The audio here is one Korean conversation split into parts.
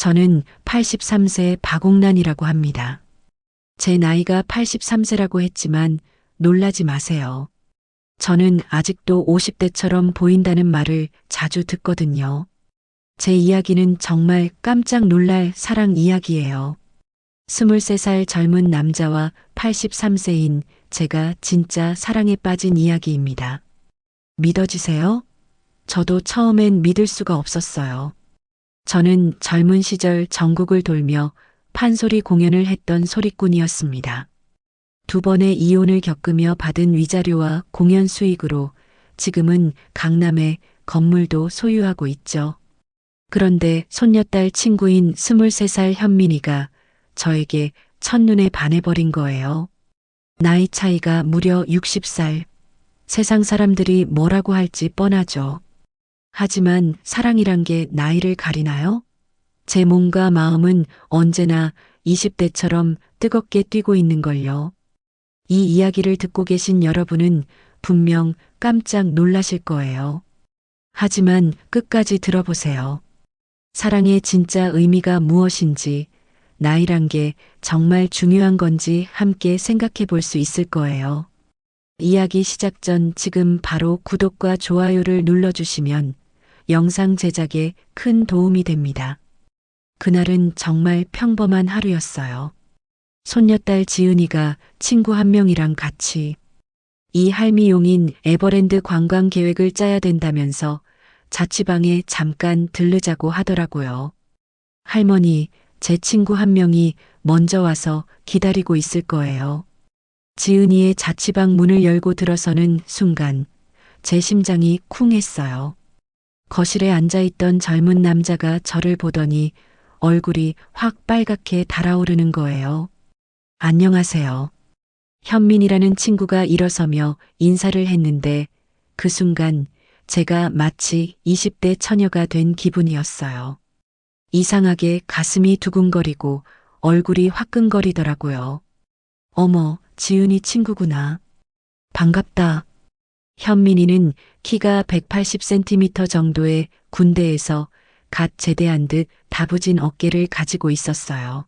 저는 83세 박옥란이라고 합니다. 제 나이가 83세라고 했지만 놀라지 마세요. 저는 아직도 50대처럼 보인다는 말을 자주 듣거든요. 제 이야기는 정말 깜짝 놀랄 사랑 이야기예요. 23살 젊은 남자와 83세인 제가 진짜 사랑에 빠진 이야기입니다. 믿어지세요? 저도 처음엔 믿을 수가 없었어요. 저는 젊은 시절 전국을 돌며 판소리 공연을 했던 소리꾼이었습니다. 두 번의 이혼을 겪으며 받은 위자료와 공연 수익으로 지금은 강남에 건물도 소유하고 있죠. 그런데 손녀딸 친구인 23살 현민이가 저에게 첫눈에 반해버린 거예요. 나이 차이가 무려 60살. 세상 사람들이 뭐라고 할지 뻔하죠. 하지만 사랑이란 게 나이를 가리나요? 제 몸과 마음은 언제나 20대처럼 뜨겁게 뛰고 있는 걸요. 이 이야기를 듣고 계신 여러분은 분명 깜짝 놀라실 거예요. 하지만 끝까지 들어보세요. 사랑의 진짜 의미가 무엇인지, 나이란 게 정말 중요한 건지 함께 생각해 볼 수 있을 거예요. 이야기 시작 전 지금 바로 구독과 좋아요를 눌러주시면 영상 제작에 큰 도움이 됩니다. 그날은 정말 평범한 하루였어요. 손녀딸 지은이가 친구 한 명이랑 같이 이 할미용인 에버랜드 관광 계획을 짜야 된다면서 자취방에 잠깐 들르자고 하더라고요. 할머니, 제 친구 한 명이 먼저 와서 기다리고 있을 거예요. 지은이의 자취방 문을 열고 들어서는 순간 제 심장이 쿵 했어요. 거실에 앉아있던 젊은 남자가 저를 보더니 얼굴이 확 빨갛게 달아오르는 거예요. 안녕하세요. 현민이라는 친구가 일어서며 인사를 했는데 그 순간 제가 마치 20대 처녀가 된 기분이었어요. 이상하게 가슴이 두근거리고 얼굴이 화끈거리더라고요. 어머, 지은이 친구구나. 반갑다. 현민이는 키가 180cm 정도의 군대에서 갓 제대한 듯 다부진 어깨를 가지고 있었어요.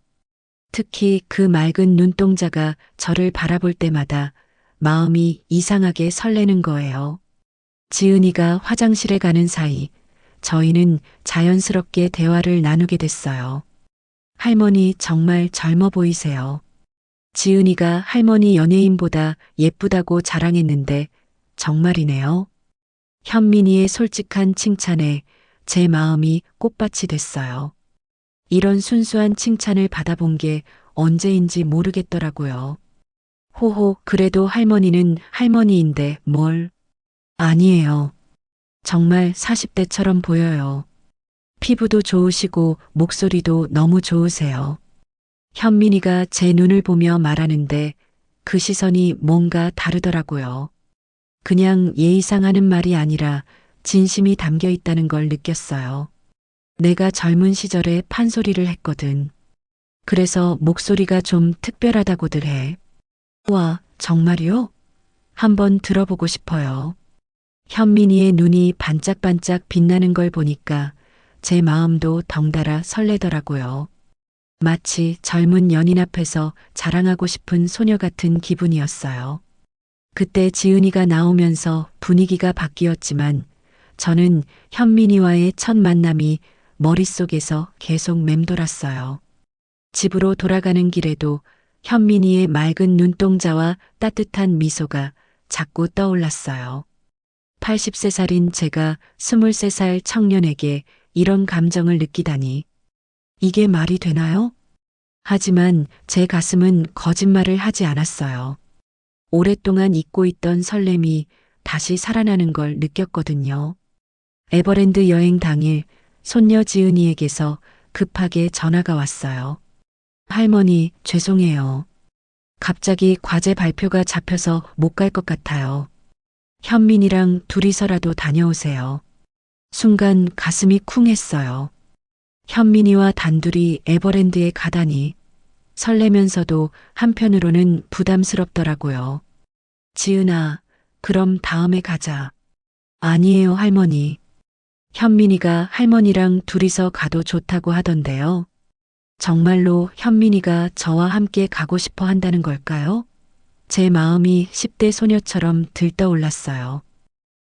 특히 그 맑은 눈동자가 저를 바라볼 때마다 마음이 이상하게 설레는 거예요. 지은이가 화장실에 가는 사이 저희는 자연스럽게 대화를 나누게 됐어요. 할머니 정말 젊어 보이세요. 지은이가 할머니 연예인보다 예쁘다고 자랑했는데 정말이네요. 현민이의 솔직한 칭찬에 제 마음이 꽃밭이 됐어요. 이런 순수한 칭찬을 받아본 게 언제인지 모르겠더라고요. 호호, 그래도 할머니는 할머니인데 뭘? 아니에요. 정말 40대처럼 보여요. 피부도 좋으시고 목소리도 너무 좋으세요. 현민이가 제 눈을 보며 말하는데 그 시선이 뭔가 다르더라고요. 그냥 예의상 하는 말이 아니라 진심이 담겨 있다는 걸 느꼈어요. 내가 젊은 시절에 판소리를 했거든. 그래서 목소리가 좀 특별하다고들 해. 와, 정말이요? 한번 들어보고 싶어요. 현민이의 눈이 반짝반짝 빛나는 걸 보니까 제 마음도 덩달아 설레더라고요. 마치 젊은 연인 앞에서 자랑하고 싶은 소녀 같은 기분이었어요. 그때 지은이가 나오면서 분위기가 바뀌었지만 저는 현민이와의 첫 만남이 머릿속에서 계속 맴돌았어요. 집으로 돌아가는 길에도 현민이의 맑은 눈동자와 따뜻한 미소가 자꾸 떠올랐어요. 83 살인 제가 23살 청년에게 이런 감정을 느끼다니. 이게 말이 되나요? 하지만 제 가슴은 거짓말을 하지 않았어요. 오랫동안 잊고 있던 설렘이 다시 살아나는 걸 느꼈거든요. 에버랜드 여행 당일 손녀 지은이에게서 급하게 전화가 왔어요. 할머니, 죄송해요. 갑자기 과제 발표가 잡혀서 못 갈 것 같아요. 현민이랑 둘이서라도 다녀오세요. 순간 가슴이 쿵 했어요. 현민이와 단둘이 에버랜드에 가다니 설레면서도 한편으로는 부담스럽더라고요. 지은아, 그럼 다음에 가자. 아니에요, 할머니. 현민이가 할머니랑 둘이서 가도 좋다고 하던데요. 정말로 현민이가 저와 함께 가고 싶어 한다는 걸까요? 제 마음이 10대 소녀처럼 들떠올랐어요.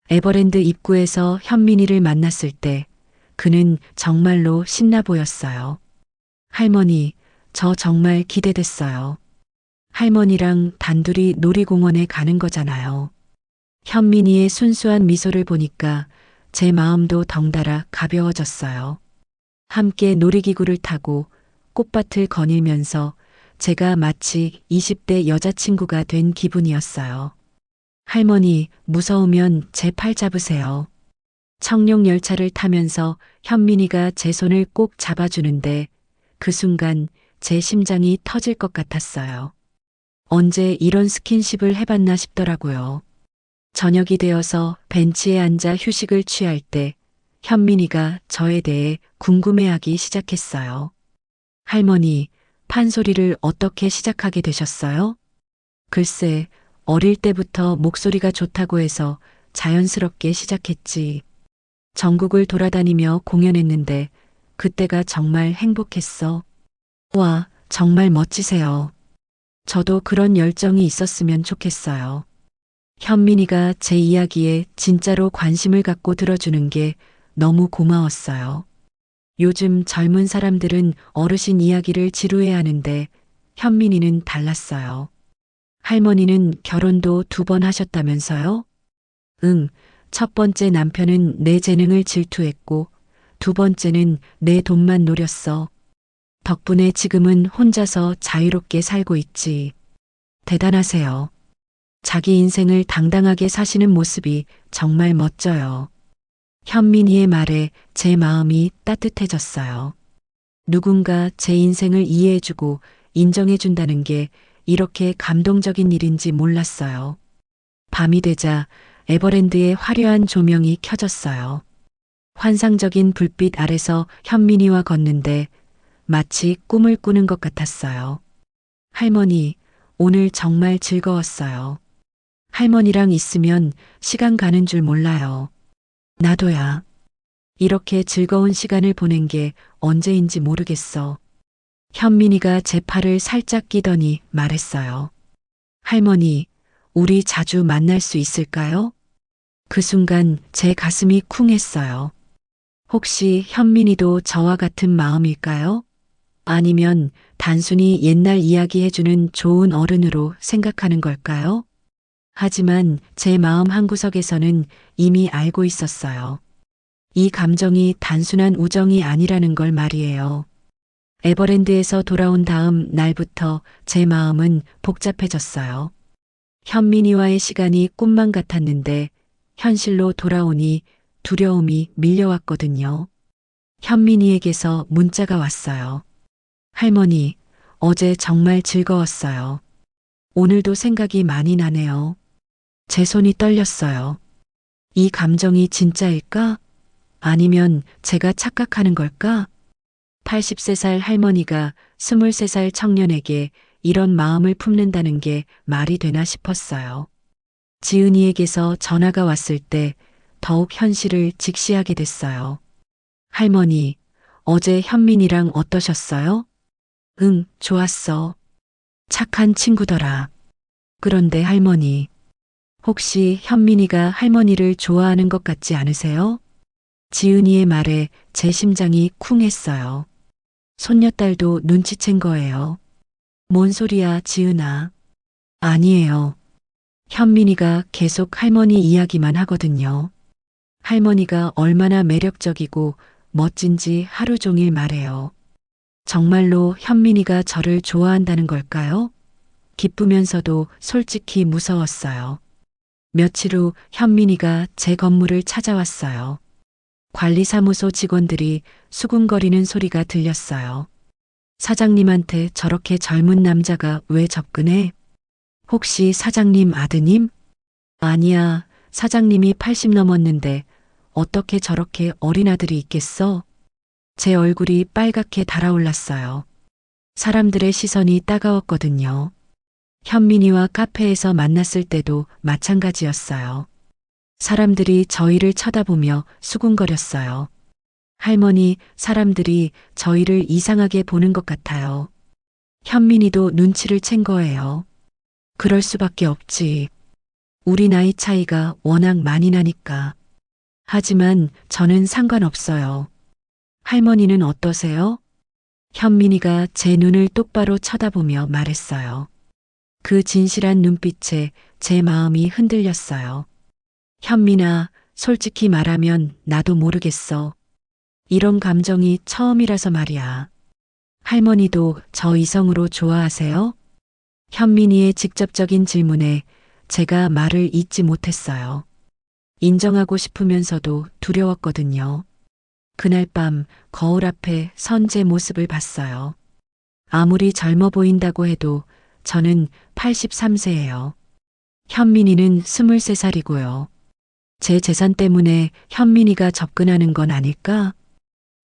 에버랜드 입구에서 현민이를 만났을 때 그는 정말로 신나 보였어요. 할머니, 저 정말 기대됐어요. 할머니랑 단둘이 놀이공원에 가는 거잖아요. 현민이의 순수한 미소를 보니까 제 마음도 덩달아 가벼워졌어요. 함께 놀이기구를 타고 꽃밭을 거닐면서 제가 마치 20대 여자친구가 된 기분이었어요. 할머니, 무서우면 제 팔 잡으세요. 청룡 열차를 타면서 현민이가 제 손을 꼭 잡아주는데 그 순간 제 심장이 터질 것 같았어요. 언제 이런 스킨십을 해봤나 싶더라고요. 저녁이 되어서 벤치에 앉아 휴식을 취할 때 현민이가 저에 대해 궁금해하기 시작했어요. 할머니, 판소리를 어떻게 시작하게 되셨어요? 글쎄, 어릴 때부터 목소리가 좋다고 해서 자연스럽게 시작했지. 전국을 돌아다니며 공연했는데 그때가 정말 행복했어. 와, 정말 멋지세요. 저도 그런 열정이 있었으면 좋겠어요. 현민이가 제 이야기에 진짜로 관심을 갖고 들어주는 게 너무 고마웠어요. 요즘 젊은 사람들은 어르신 이야기를 지루해 하는데 현민이는 달랐어요. 할머니는 결혼도 두 번 하셨다면서요? 응, 첫 번째 남편은 내 재능을 질투했고 두 번째는 내 돈만 노렸어. 덕분에 지금은 혼자서 자유롭게 살고 있지. 대단하세요. 자기 인생을 당당하게 사시는 모습이 정말 멋져요. 현민이의 말에 제 마음이 따뜻해졌어요. 누군가 제 인생을 이해해주고 인정해준다는 게 이렇게 감동적인 일인지 몰랐어요. 밤이 되자 에버랜드의 화려한 조명이 켜졌어요. 환상적인 불빛 아래서 현민이와 걷는데 마치 꿈을 꾸는 것 같았어요. 할머니, 오늘 정말 즐거웠어요. 할머니랑 있으면 시간 가는 줄 몰라요. 나도야. 이렇게 즐거운 시간을 보낸 게 언제인지 모르겠어. 현민이가 제 팔을 살짝 끼더니 말했어요. 할머니, 우리 자주 만날 수 있을까요? 그 순간 제 가슴이 쿵했어요. 혹시 현민이도 저와 같은 마음일까요? 아니면 단순히 옛날 이야기 해주는 좋은 어른으로 생각하는 걸까요? 하지만 제 마음 한구석에서는 이미 알고 있었어요. 이 감정이 단순한 우정이 아니라는 걸 말이에요. 에버랜드에서 돌아온 다음 날부터 제 마음은 복잡해졌어요. 현민이와의 시간이 꿈만 같았는데 현실로 돌아오니 두려움이 밀려왔거든요. 현민이에게서 문자가 왔어요. 할머니, 어제 정말 즐거웠어요. 오늘도 생각이 많이 나네요. 제 손이 떨렸어요. 이 감정이 진짜일까? 아니면 제가 착각하는 걸까? 83살 할머니가 23살 청년에게 이런 마음을 품는다는 게 말이 되나 싶었어요. 지은이에게서 전화가 왔을 때 더욱 현실을 직시하게 됐어요. 할머니, 어제 현민이랑 어떠셨어요? 응, 좋았어. 착한 친구더라. 그런데 할머니, 혹시 현민이가 할머니를 좋아하는 것 같지 않으세요? 지은이의 말에 제 심장이 쿵 했어요. 손녀딸도 눈치챈 거예요. 뭔 소리야, 지은아. 아니에요. 현민이가 계속 할머니 이야기만 하거든요. 할머니가 얼마나 매력적이고 멋진지 하루 종일 말해요. 정말로 현민이가 저를 좋아한다는 걸까요? 기쁘면서도 솔직히 무서웠어요. 며칠 후 현민이가 제 건물을 찾아왔어요. 관리사무소 직원들이 수군거리는 소리가 들렸어요. 사장님한테 저렇게 젊은 남자가 왜 접근해? 혹시 사장님 아드님? 아니야, 사장님이 80 넘었는데 어떻게 저렇게 어린 아들이 있겠어? 제 얼굴이 빨갛게 달아올랐어요. 사람들의 시선이 따가웠거든요. 현민이와 카페에서 만났을 때도 마찬가지였어요. 사람들이 저희를 쳐다보며 수군거렸어요. 할머니, 사람들이 저희를 이상하게 보는 것 같아요. 현민이도 눈치를 챈 거예요. 그럴 수밖에 없지. 우리 나이 차이가 워낙 많이 나니까. 하지만 저는 상관없어요. 할머니는 어떠세요? 현민이가 제 눈을 똑바로 쳐다보며 말했어요. 그 진실한 눈빛에 제 마음이 흔들렸어요. 현민아, 솔직히 말하면 나도 모르겠어. 이런 감정이 처음이라서 말이야. 할머니도 저 이성으로 좋아하세요? 현민이의 직접적인 질문에 제가 말을 잇지 못했어요. 인정하고 싶으면서도 두려웠거든요. 그날 밤 거울 앞에 선 제 모습을 봤어요. 아무리 젊어 보인다고 해도 저는 83세예요. 현민이는 23살이고요. 제 재산 때문에 현민이가 접근하는 건 아닐까?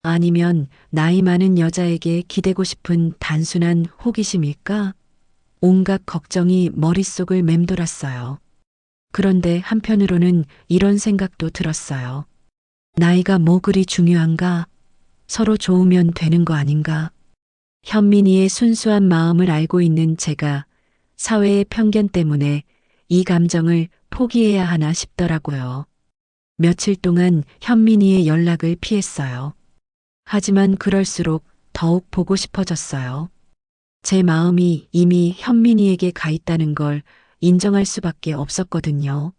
아니면 나이 많은 여자에게 기대고 싶은 단순한 호기심일까? 온갖 걱정이 머릿속을 맴돌았어요. 그런데 한편으로는 이런 생각도 들었어요. 나이가 뭐 그리 중요한가? 서로 좋으면 되는 거 아닌가? 현민이의 순수한 마음을 알고 있는 제가 사회의 편견 때문에 이 감정을 포기해야 하나 싶더라고요. 며칠 동안 현민이의 연락을 피했어요. 하지만 그럴수록 더욱 보고 싶어졌어요. 제 마음이 이미 현민이에게 가 있다는 걸 인정할 수밖에 없었거든요.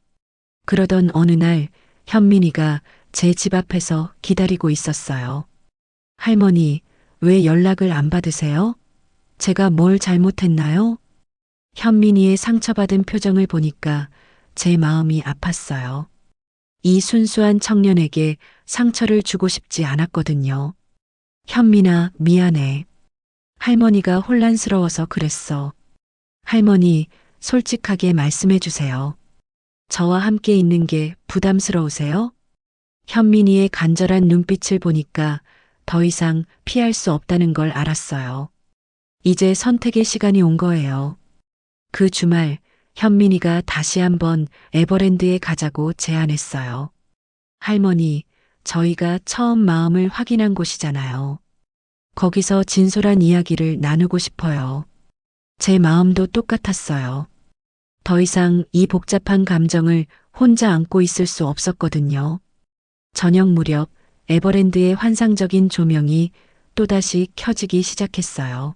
그러던 어느 날 현민이가 제 집 앞에서 기다리고 있었어요. 할머니, 왜 연락을 안 받으세요? 제가 뭘 잘못했나요? 현민이의 상처받은 표정을 보니까 제 마음이 아팠어요. 이 순수한 청년에게 상처를 주고 싶지 않았거든요. 현민아, 미안해. 할머니가 혼란스러워서 그랬어. 할머니, 솔직하게 말씀해 주세요. 저와 함께 있는 게 부담스러우세요? 현민이의 간절한 눈빛을 보니까 더 이상 피할 수 없다는 걸 알았어요. 이제 선택의 시간이 온 거예요. 그 주말 현민이가 다시 한번 에버랜드에 가자고 제안했어요. 할머니, 저희가 처음 마음을 확인한 곳이잖아요. 거기서 진솔한 이야기를 나누고 싶어요. 제 마음도 똑같았어요. 더 이상 이 복잡한 감정을 혼자 안고 있을 수 없었거든요. 저녁 무렵 에버랜드의 환상적인 조명이 또다시 켜지기 시작했어요.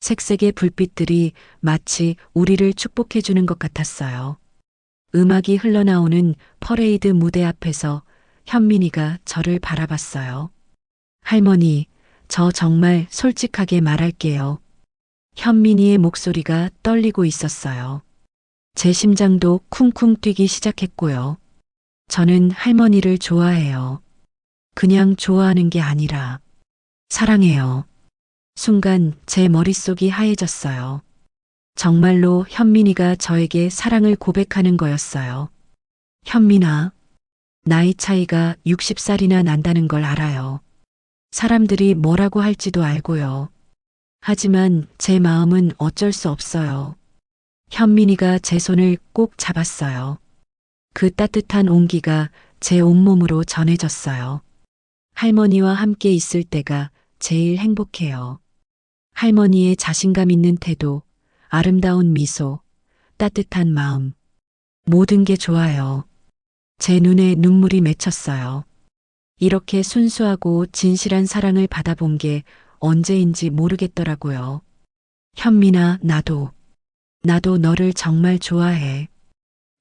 색색의 불빛들이 마치 우리를 축복해 주는 것 같았어요. 음악이 흘러나오는 퍼레이드 무대 앞에서 현민이가 저를 바라봤어요. 할머니, 저 정말 솔직하게 말할게요. 현민이의 목소리가 떨리고 있었어요. 제 심장도 쿵쿵 뛰기 시작했고요. 저는 할머니를 좋아해요. 그냥 좋아하는 게 아니라 사랑해요. 순간 제 머릿속이 하얘졌어요. 정말로 현민이가 저에게 사랑을 고백하는 거였어요. 현민아, 나이 차이가 60살이나 난다는 걸 알아요. 사람들이 뭐라고 할지도 알고요. 하지만 제 마음은 어쩔 수 없어요. 현민이가 제 손을 꼭 잡았어요. 그 따뜻한 온기가 제 온몸으로 전해졌어요. 할머니와 함께 있을 때가 제일 행복해요. 할머니의 자신감 있는 태도, 아름다운 미소, 따뜻한 마음, 모든 게 좋아요. 제 눈에 눈물이 맺혔어요. 이렇게 순수하고 진실한 사랑을 받아본 게 언제인지 모르겠더라고요. 현민아, 나도, 나도 너를 정말 좋아해.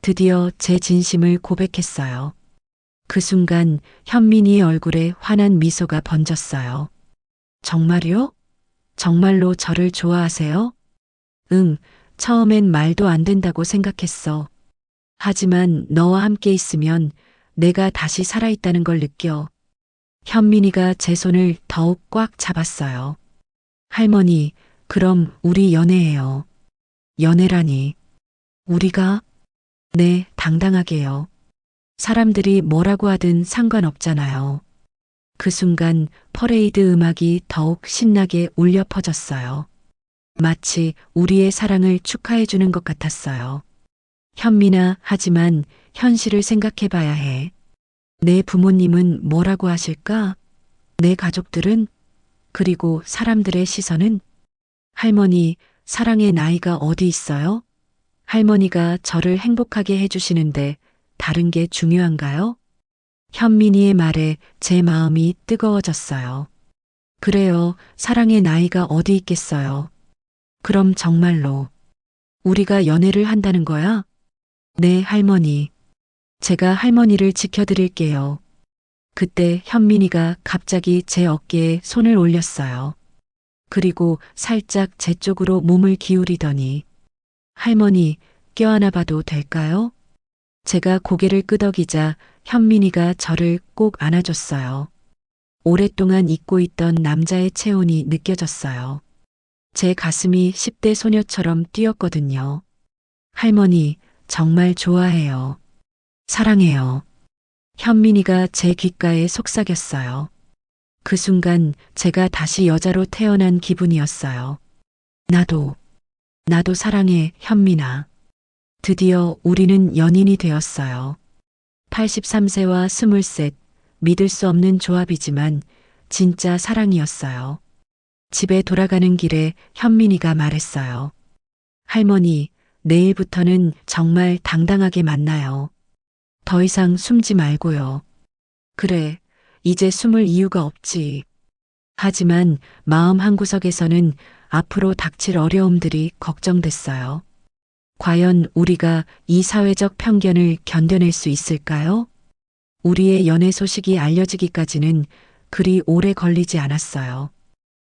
드디어 제 진심을 고백했어요. 그 순간 현민이의 얼굴에 환한 미소가 번졌어요. 정말요? 정말로 저를 좋아하세요? 응, 처음엔 말도 안 된다고 생각했어. 하지만 너와 함께 있으면 내가 다시 살아있다는 걸 느껴. 현민이가 제 손을 더욱 꽉 잡았어요. 할머니, 그럼 우리 연애해요. 연애라니. 우리가? 네, 당당하게요. 사람들이 뭐라고 하든 상관없잖아요. 그 순간 퍼레이드 음악이 더욱 신나게 울려 퍼졌어요. 마치 우리의 사랑을 축하해주는 것 같았어요. 현민아, 하지만 현실을 생각해 봐야 해. 내 부모님은 뭐라고 하실까? 내 가족들은? 그리고 사람들의 시선은? 할머니, 사랑의 나이가 어디 있어요? 할머니가 저를 행복하게 해주시는데 다른 게 중요한가요? 현민이의 말에 제 마음이 뜨거워졌어요. 그래요, 사랑의 나이가 어디 있겠어요? 그럼 정말로 우리가 연애를 한다는 거야? 네, 할머니. 제가 할머니를 지켜드릴게요. 그때 현민이가 갑자기 제 어깨에 손을 올렸어요. 그리고 살짝 제 쪽으로 몸을 기울이더니 할머니 껴안아 봐도 될까요? 제가 고개를 끄덕이자 현민이가 저를 꼭 안아줬어요. 오랫동안 잊고 있던 남자의 체온이 느껴졌어요. 제 가슴이 10대 소녀처럼 뛰었거든요. 할머니, 정말 좋아해요. 사랑해요. 현민이가 제 귓가에 속삭였어요. 그 순간 제가 다시 여자로 태어난 기분이었어요. 나도, 나도 사랑해, 현민아. 드디어 우리는 연인이 되었어요. 83세와 23, 믿을 수 없는 조합이지만 진짜 사랑이었어요. 집에 돌아가는 길에 현민이가 말했어요. 할머니, 내일부터는 정말 당당하게 만나요. 더 이상 숨지 말고요. 그래, 이제 숨을 이유가 없지. 하지만 마음 한구석에서는 앞으로 닥칠 어려움들이 걱정됐어요. 과연 우리가 이 사회적 편견을 견뎌낼 수 있을까요? 우리의 연애 소식이 알려지기까지는 그리 오래 걸리지 않았어요.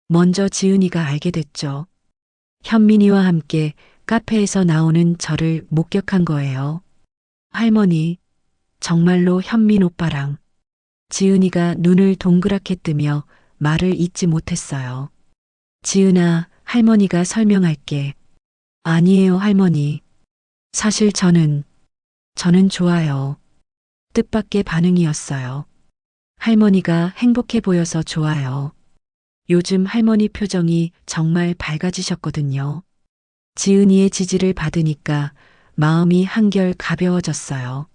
먼저 지은이가 알게 됐죠. 현민이와 함께 카페에서 나오는 저를 목격한 거예요. 할머니, 정말로 현민 오빠랑 지은이가 눈을 동그랗게 뜨며 말을 잇지 못했어요. 지은아, 할머니가 설명할게. 아니에요, 할머니. 사실 저는, 저는 좋아요. 뜻밖의 반응이었어요. 할머니가 행복해 보여서 좋아요. 요즘 할머니 표정이 정말 밝아지셨거든요. 지은이의 지지를 받으니까 마음이 한결 가벼워졌어요.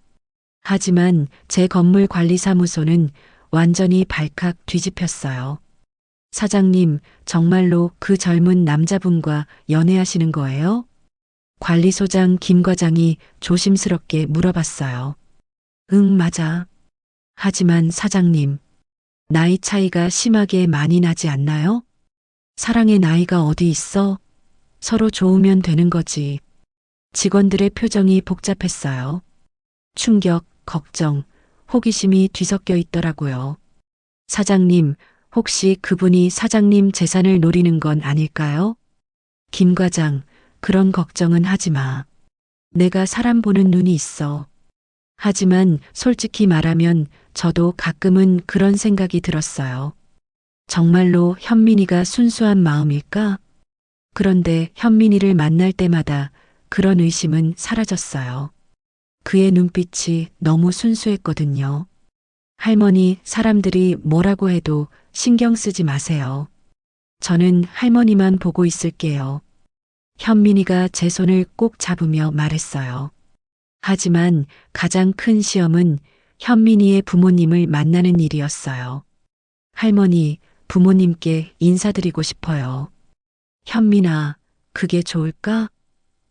하지만 제 건물 관리사무소는 완전히 발칵 뒤집혔어요. 사장님, 정말로 그 젊은 남자분과 연애하시는 거예요? 관리소장 김 과장이 조심스럽게 물어봤어요. 응, 맞아. 하지만 사장님, 나이 차이가 심하게 많이 나지 않나요? 사랑의 나이가 어디 있어? 서로 좋으면 되는 거지. 직원들의 표정이 복잡했어요. 충격, 걱정, 호기심이 뒤섞여 있더라고요. 사장님, 혹시 그분이 사장님 재산을 노리는 건 아닐까요? 김 과장, 그런 걱정은 하지 마. 내가 사람 보는 눈이 있어. 하지만 솔직히 말하면 저도 가끔은 그런 생각이 들었어요. 정말로 현민이가 순수한 마음일까? 그런데 현민이를 만날 때마다 그런 의심은 사라졌어요. 그의 눈빛이 너무 순수했거든요. 할머니, 사람들이 뭐라고 해도 신경 쓰지 마세요. 저는 할머니만 보고 있을게요. 현민이가 제 손을 꼭 잡으며 말했어요. 하지만 가장 큰 시험은 현민이의 부모님을 만나는 일이었어요. 할머니, 부모님께 인사드리고 싶어요. 현민아, 그게 좋을까?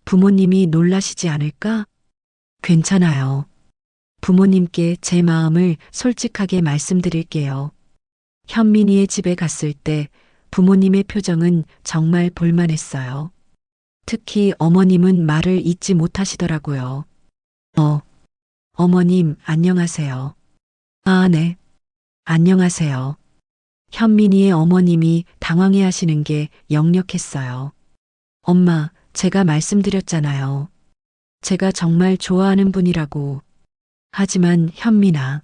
부모님이 놀라시지 않을까? 괜찮아요. 부모님께 제 마음을 솔직하게 말씀드릴게요. 현민이의 집에 갔을 때 부모님의 표정은 정말 볼만했어요. 특히 어머님은 말을 잊지 못하시더라고요. 어, 어머님, 안녕하세요. 아, 네. 안녕하세요. 현민이의 어머님이 당황해 하시는 게 역력했어요. 엄마, 제가 말씀드렸잖아요. 제가 정말 좋아하는 분이라고. 하지만 현민아,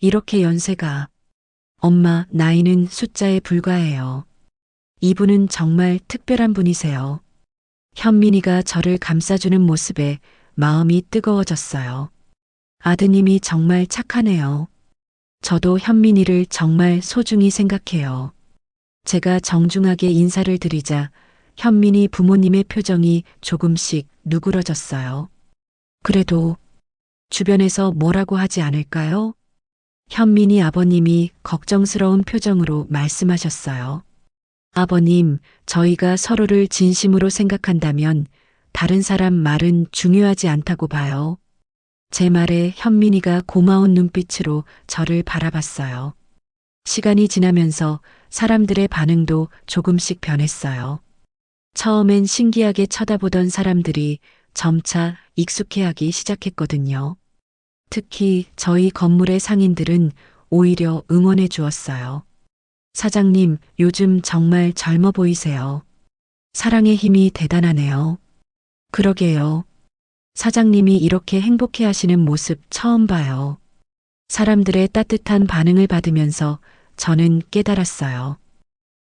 이렇게 연세가 엄마 나이는 숫자에 불과해요. 이분은 정말 특별한 분이세요. 현민이가 저를 감싸주는 모습에 마음이 뜨거워졌어요. 아드님이 정말 착하네요. 저도 현민이를 정말 소중히 생각해요. 제가 정중하게 인사를 드리자 현민이 부모님의 표정이 조금씩 누그러졌어요. 그래도 주변에서 뭐라고 하지 않을까요? 현민이 아버님이 걱정스러운 표정으로 말씀하셨어요. 아버님, 저희가 서로를 진심으로 생각한다면 다른 사람 말은 중요하지 않다고 봐요. 제 말에 현민이가 고마운 눈빛으로 저를 바라봤어요. 시간이 지나면서 사람들의 반응도 조금씩 변했어요. 처음엔 신기하게 쳐다보던 사람들이 점차 익숙해하기 시작했거든요. 특히 저희 건물의 상인들은 오히려 응원해 주었어요. 사장님, 요즘 정말 젊어 보이세요. 사랑의 힘이 대단하네요. 그러게요. 사장님이 이렇게 행복해 하시는 모습 처음 봐요. 사람들의 따뜻한 반응을 받으면서 저는 깨달았어요.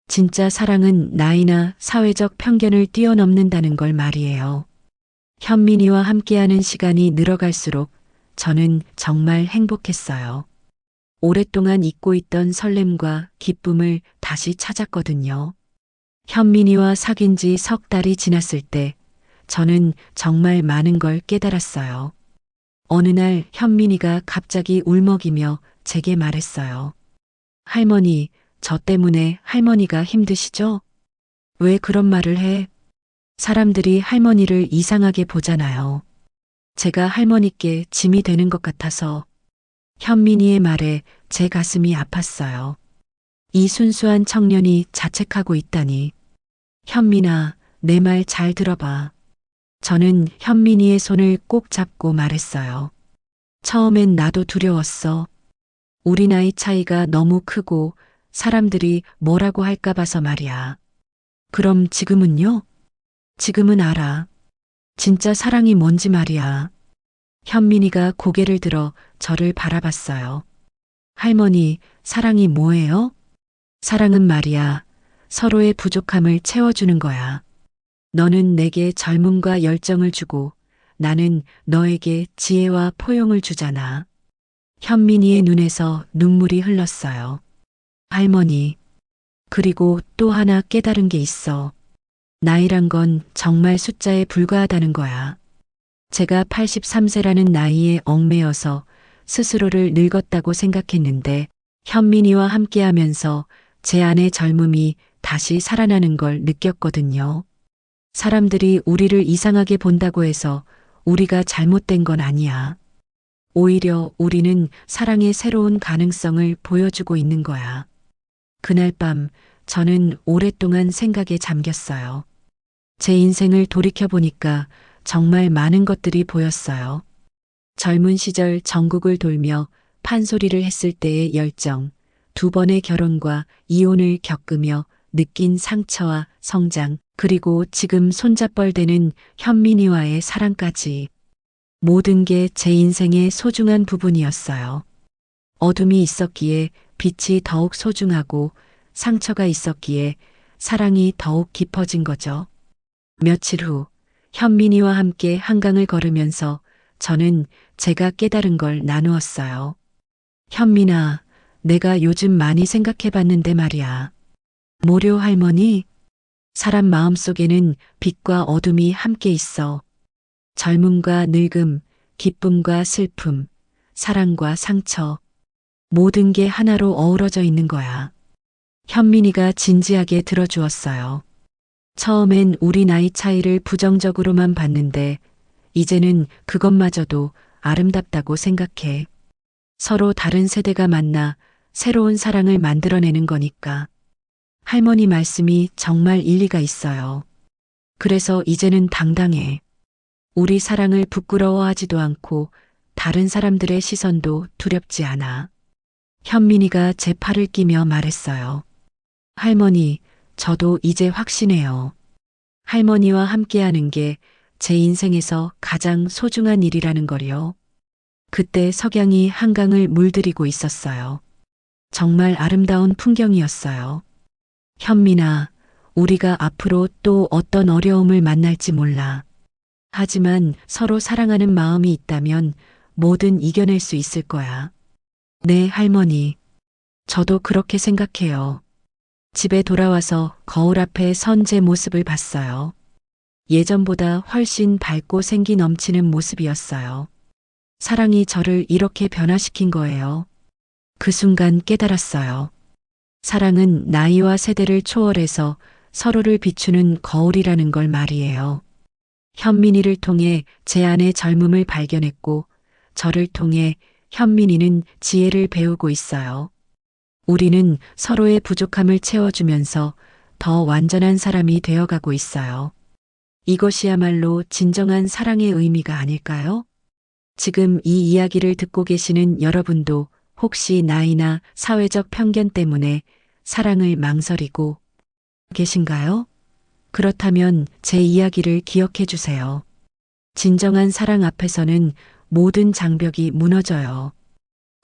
진짜 사랑은 나이나 사회적 편견을 뛰어넘는다는 걸 말이에요. 현민이와 함께하는 시간이 늘어갈수록 저는 정말 행복했어요. 오랫동안 잊고 있던 설렘과 기쁨을 다시 찾았거든요. 현민이와 사귄 지 석 달이 지났을 때 저는 정말 많은 걸 깨달았어요. 어느 날 현민이가 갑자기 울먹이며 제게 말했어요. 할머니, 저 때문에 할머니가 힘드시죠? 왜 그런 말을 해? 사람들이 할머니를 이상하게 보잖아요. 제가 할머니께 짐이 되는 것 같아서 현민이의 말에 제 가슴이 아팠어요. 이 순수한 청년이 자책하고 있다니. 현민아, 내 말 잘 들어봐. 저는 현민이의 손을 꼭 잡고 말했어요. 처음엔 나도 두려웠어. 우리 나이 차이가 너무 크고 사람들이 뭐라고 할까 봐서 말이야. 그럼 지금은요? 지금은 알아. 진짜 사랑이 뭔지 말이야. 현민이가 고개를 들어 저를 바라봤어요. 할머니, 사랑이 뭐예요? 사랑은 말이야. 서로의 부족함을 채워주는 거야. 너는 내게 젊음과 열정을 주고 나는 너에게 지혜와 포용을 주잖아. 현민이의 눈에서 눈물이 흘렀어요. 할머니. 그리고 또 하나 깨달은 게 있어. 나이란 건 정말 숫자에 불과하다는 거야. 제가 83세라는 나이에 얽매여서 스스로를 늙었다고 생각했는데 현민이와 함께 하면서 제 안의 젊음이 다시 살아나는 걸 느꼈거든요. 사람들이 우리를 이상하게 본다고 해서 우리가 잘못된 건 아니야. 오히려 우리는 사랑의 새로운 가능성을 보여주고 있는 거야. 그날 밤 저는 오랫동안 생각에 잠겼어요. 제 인생을 돌이켜보니까 정말 많은 것들이 보였어요. 젊은 시절 전국을 돌며 판소리를 했을 때의 열정, 두 번의 결혼과 이혼을 겪으며 느낀 상처와 성장, 그리고 지금 손잡벌대는 현민이와의 사랑까지. 모든 게 제 인생의 소중한 부분이었어요. 어둠이 있었기에 빛이 더욱 소중하고 상처가 있었기에 사랑이 더욱 깊어진 거죠. 며칠 후 현민이와 함께 한강을 걸으면서 저는 제가 깨달은 걸 나누었어요. 현민아, 내가 요즘 많이 생각해 봤는데 말이야. 모료 할머니, 사람 마음 속에는 빛과 어둠이 함께 있어. 젊음과 늙음, 기쁨과 슬픔, 사랑과 상처, 모든 게 하나로 어우러져 있는 거야. 현민이가 진지하게 들어주었어요. 처음엔 우리 나이 차이를 부정적으로만 봤는데, 이제는 그것마저도 아름답다고 생각해. 서로 다른 세대가 만나 새로운 사랑을 만들어내는 거니까. 할머니 말씀이 정말 일리가 있어요. 그래서 이제는 당당해. 우리 사랑을 부끄러워하지도 않고 다른 사람들의 시선도 두렵지 않아. 현민이가 제 팔을 끼며 말했어요. 할머니, 저도 이제 확신해요. 할머니와 함께하는 게 제 인생에서 가장 소중한 일이라는 걸요. 그때 석양이 한강을 물들이고 있었어요. 정말 아름다운 풍경이었어요. 현민아, 우리가 앞으로 또 어떤 어려움을 만날지 몰라. 하지만 서로 사랑하는 마음이 있다면 뭐든 이겨낼 수 있을 거야. 네, 할머니. 저도 그렇게 생각해요. 집에 돌아와서 거울 앞에 선 제 모습을 봤어요. 예전보다 훨씬 밝고 생기 넘치는 모습이었어요. 사랑이 저를 이렇게 변화시킨 거예요. 그 순간 깨달았어요. 사랑은 나이와 세대를 초월해서 서로를 비추는 거울이라는 걸 말이에요. 현민이를 통해 제 안의 젊음을 발견했고, 저를 통해 현민이는 지혜를 배우고 있어요. 우리는 서로의 부족함을 채워주면서 더 완전한 사람이 되어가고 있어요. 이것이야말로 진정한 사랑의 의미가 아닐까요? 지금 이 이야기를 듣고 계시는 여러분도 혹시 나이나 사회적 편견 때문에 사랑을 망설이고 계신가요? 그렇다면 제 이야기를 기억해 주세요. 진정한 사랑 앞에서는 모든 장벽이 무너져요.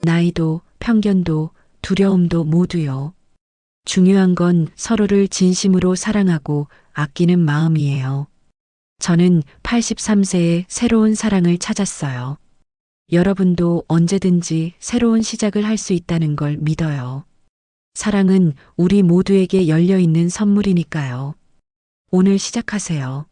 나이도, 편견도, 두려움도 모두요. 중요한 건 서로를 진심으로 사랑하고 아끼는 마음이에요. 저는 83세에 새로운 사랑을 찾았어요. 여러분도 언제든지 새로운 시작을 할 수 있다는 걸 믿어요. 사랑은 우리 모두에게 열려 있는 선물이니까요. 오늘 시작하세요.